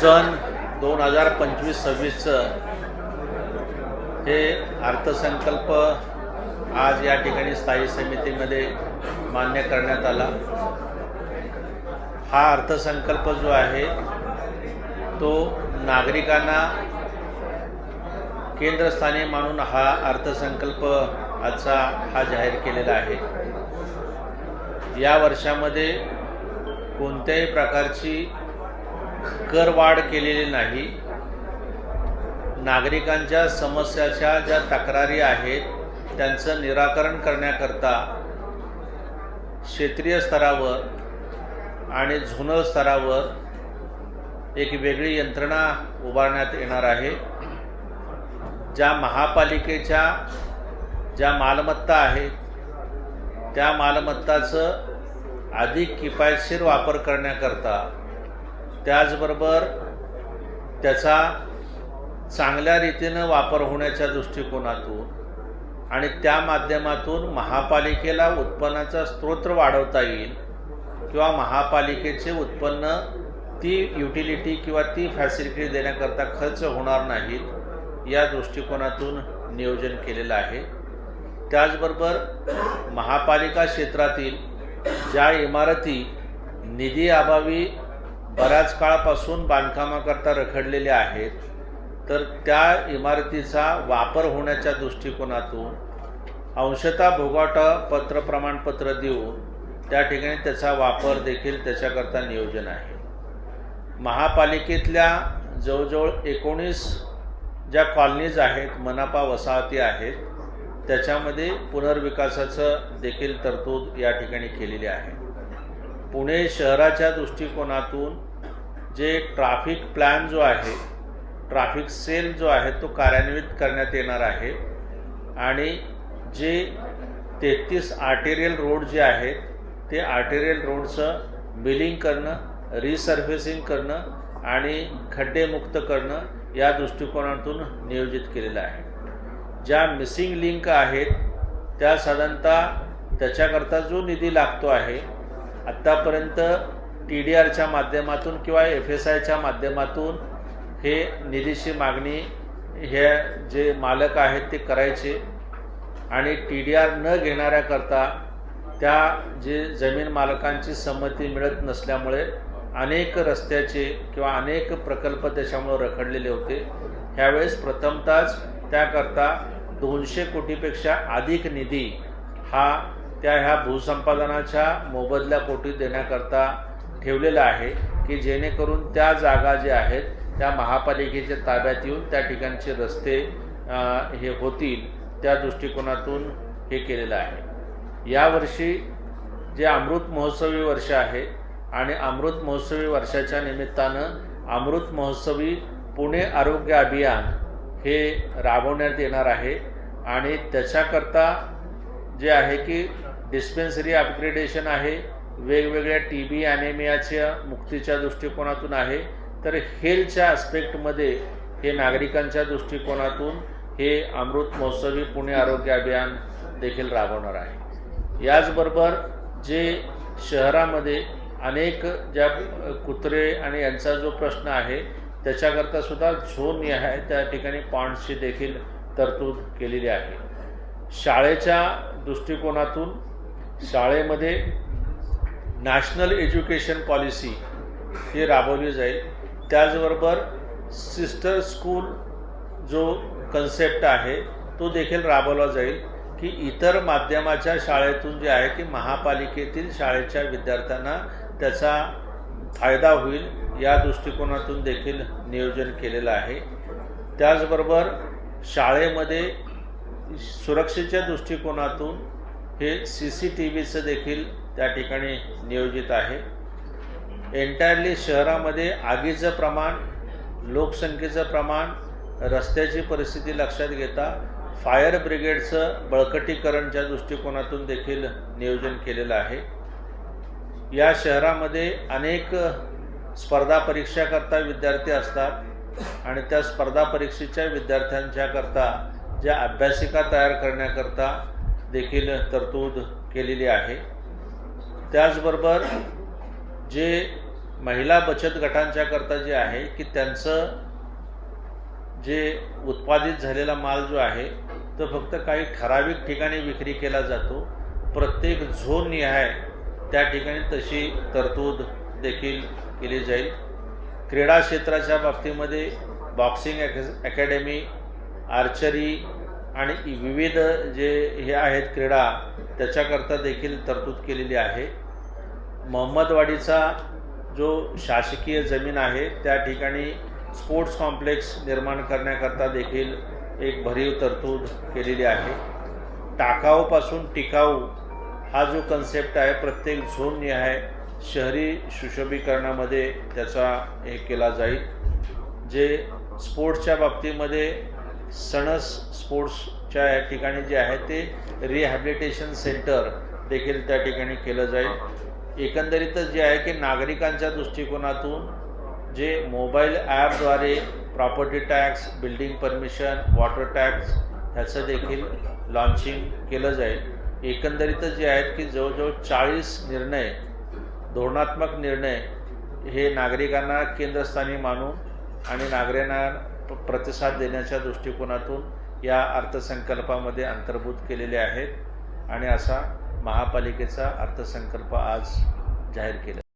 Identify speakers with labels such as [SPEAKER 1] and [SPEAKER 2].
[SPEAKER 1] सन दोन हजार पंचवीस सव्वीसचं हे अर्थसंकल्प आज या ठिकाणी स्थायी समितीमध्ये मान्य करण्यात आला. हा अर्थसंकल्प जो आहे तो नागरिकांना केंद्रस्थानी मानून हा अर्थसंकल्प आजचा हा जाहीर केलेला आहे. या वर्षामध्ये कोणत्याही प्रकारची करवाढ केलेली नाही. नागरिकांच्या समस्याच्या ज्या तक्रारी आहेत त्यांचं निराकरण करण्याकरता क्षेत्रीय स्तरावर आणि झोनल स्तरावर एक वेगळी यंत्रणा उभारण्यात येणार आहे. ज्या महापालिकेच्या ज्या मालमत्ता आहेत त्या मालमत्ताचं अधिक किफायतशीर वापर करण्याकरता त्याचबरोबर त्याचा चांगल्या रीतीनं वापर होण्याच्या दृष्टिकोनातून आणि त्या माध्यमातून महापालिकेला उत्पन्नाचा स्रोत वाढवता येईल किंवा महापालिकेचे उत्पन्न ती युटिलिटी किंवा ती फॅसिलिटी देण्याकरता खर्च होणार नाहीत या दृष्टिकोनातून नियोजन केलेलं आहे. त्याचबरोबर महापालिका क्षेत्रातील ज्या इमारती निधी अभावी बऱ्याच काळापासून बांधकामाकरता रखडलेल्या आहेत. तर त्या इमारतीचा वापर होण्याच्या दृष्टिकोनातून अंशतः भोगाटा पत्र प्रमाणपत्र देऊन त्या ठिकाणी त्याचा वापर देखील त्याच्याकरता नियोजन आहे. महापालिकेतल्या जवळजवळ एकोणीस ज्या कॉलनीज आहेत मनापा वसाहती आहेत त्याच्यामध्ये पुनर्विकासाचं देखील तरतूद या ठिकाणी केलेली आहे. पुणे शहराच्या दृष्टिकोनातून जे ट्राफिक प्लॅन जो आहे ट्राफिक सेल जो आहे तो कार्यान्वित करण्यात येणार आहे. आणि जे तेहतीस आर्टेरियल रोड जे आहेत ते आर्टेरियल रोडचं बिलिंग करणं रिसर्फेसिंग करणं आणि खड्डेमुक्त करणं या दृष्टिकोनातून नियोजित केलेलं आहे. ज्या मिसिंग लिंक आहेत त्या साधारणतः त्याच्याकरता जो निधी लागतो आहे आत्तापर्यंत टी डी आरच्या माध्यमातून किंवा एफ एस आयच्या माध्यमातून हे निधीची मागणी हे जे मालक आहेत ते करायचे आणि टी डी आर न घेणाऱ्याकरता त्या जे जमीन मालकांची संमती मिळत नसल्यामुळे अनेक रस्त्याचे किंवा अनेक प्रकल्प त्याच्यामुळे रखडलेले होते. ह्यावेळेस प्रथमतःच त्याकरता दोनशे कोटीपेक्षा अधिक निधी हा त्या ह्या भूसंपादनाच्या मोबदल्या पोटी देण्याकरता ठेवलेलं आहे की जेणेकरून त्या जागा ज्या आहेत त्या महापालिकेच्या ताब्यात येऊन त्या ठिकाणचे रस्ते हे होतील त्या दृष्टिकोनातून हे केलेलं आहे. यावर्षी जे अमृत महोत्सवी वर्ष आहे आणि अमृत महोत्सवी वर्षाच्या निमित्तानं अमृत महोत्सवी पुणे आरोग्य अभियान हे राबवण्यात येणार आहे आणि त्याच्याकरता जे आहे की डिस्पेन्सरी अपग्रेडेशन आहे वेगवेगळ्या टी बी ॲनेमियाच्या मुक्तीच्या दृष्टिकोनातून आहे. तर हेल्थच्या आस्पेक्टमध्ये हे नागरिकांच्या दृष्टिकोनातून हे अमृत महोत्सवी पुणे आरोग्य अभियान देखील राबवणार आहे. याचबरोबर जे शहरामध्ये अनेक ज्या कुत्रे आणि यांचा जो प्रश्न आहे त्याच्याकरता सुद्धा झोन आहे त्या ठिकाणी पॉन्ड्सची देखील तरतूद केलेली आहे. शाळेच्या दृष्टिकोनातून शाळेमध्ये नॅशनल एज्युकेशन पॉलिसी ही राबवली जाईल. त्याचबरोबर सिस्टर स्कूल जो कन्सेप्ट आहे तो देखील राबवला जाईल की इतर माध्यमाच्या शाळेतून जे आहे की महापालिकेतील शाळेच्या विद्यार्थ्यांना त्याचा फायदा होईल या दृष्टिकोनातून देखील नियोजन केलेलं आहे. त्याचबरोबर शाळेमध्ये सुरक्षेच्या दृष्टिकोनातून हे सी सी टी व्हीचं देखील त्या ठिकाणी नियोजित आहे. एंटायरली शहरामध्ये आगीचं प्रमाण लोकसंख्येचं प्रमाण रस्त्याची परिस्थिती लक्षात घेता फायर ब्रिगेडचं बळकटीकरणच्या दृष्टिकोनातून देखील नियोजन केलेलं आहे. या शहरामध्ये अनेक स्पर्धा परीक्षाकरता विद्यार्थी असतात आणि त्या स्पर्धा परीक्षेच्या विद्यार्थ्यांच्याकरता ज्या अभ्यासिका तयार करण्याकरता देखील तरतूद केलेली आहे. त्याचबरोबर जे महिला बचत गटांच्या करता जे आहे की त्यांचं जे उत्पादित झालेला माल जो आहे तो फक्त काही ठराविक ठिकाणी विक्री केला जातो. प्रत्येक झोन निहाय त्या ठिकाणी तशी तरतूद देखील केली जाईल. क्रीडा क्षेत्राच्या बाबतीमध्ये बॉक्सिंग अकॅ अकॅडमी आर्चरी आणि विविध जे हे आहेत क्रीडा त्याच्याकरता देखील तरतूद केलेली आहे. मोहम्मदवाडीचा जो शासकीय जमीन आहे त्या ठिकाणी स्पोर्ट्स कॉम्प्लेक्स निर्माण करण्याकरता देखील एक भरीव तरतूद केलेली आहे. टाकाऊपासून टिकाऊ हा जो कन्सेप्ट आहे प्रत्येक झोननिहाय शहरी सुशोभीकरणामध्ये त्याचा हे केला जाईल. जे स्पोर्ट्सच्या बाबतीमध्ये सणस स्पोर्ट्सच्या या ठिकाणी जे आहे ते रिहॅबिलिटेशन सेंटर देखील त्या ठिकाणी केलं जाईल. एकंदरीतच जे आहे की नागरिकांच्या दृष्टिकोनातून जे मोबाईल ॲपद्वारे property tax building permission water tax ह्याचं देखील लॉन्चिंग केलं जाईल. एकंदरीतच जे आहेत की जवळजवळ चाळीस निर्णय धोरणात्मक निर्णय हे नागरिकांना केंद्रस्थानी मानून आणि नागरिकांना प्रतिसाद देण्याच्या दृष्टिकोनातून या अर्थसंकल्पामध्ये अंतर्भूत केलेले आहेत आणि असा महापालिकेचा अर्थसंकल्प आज जाहीर केला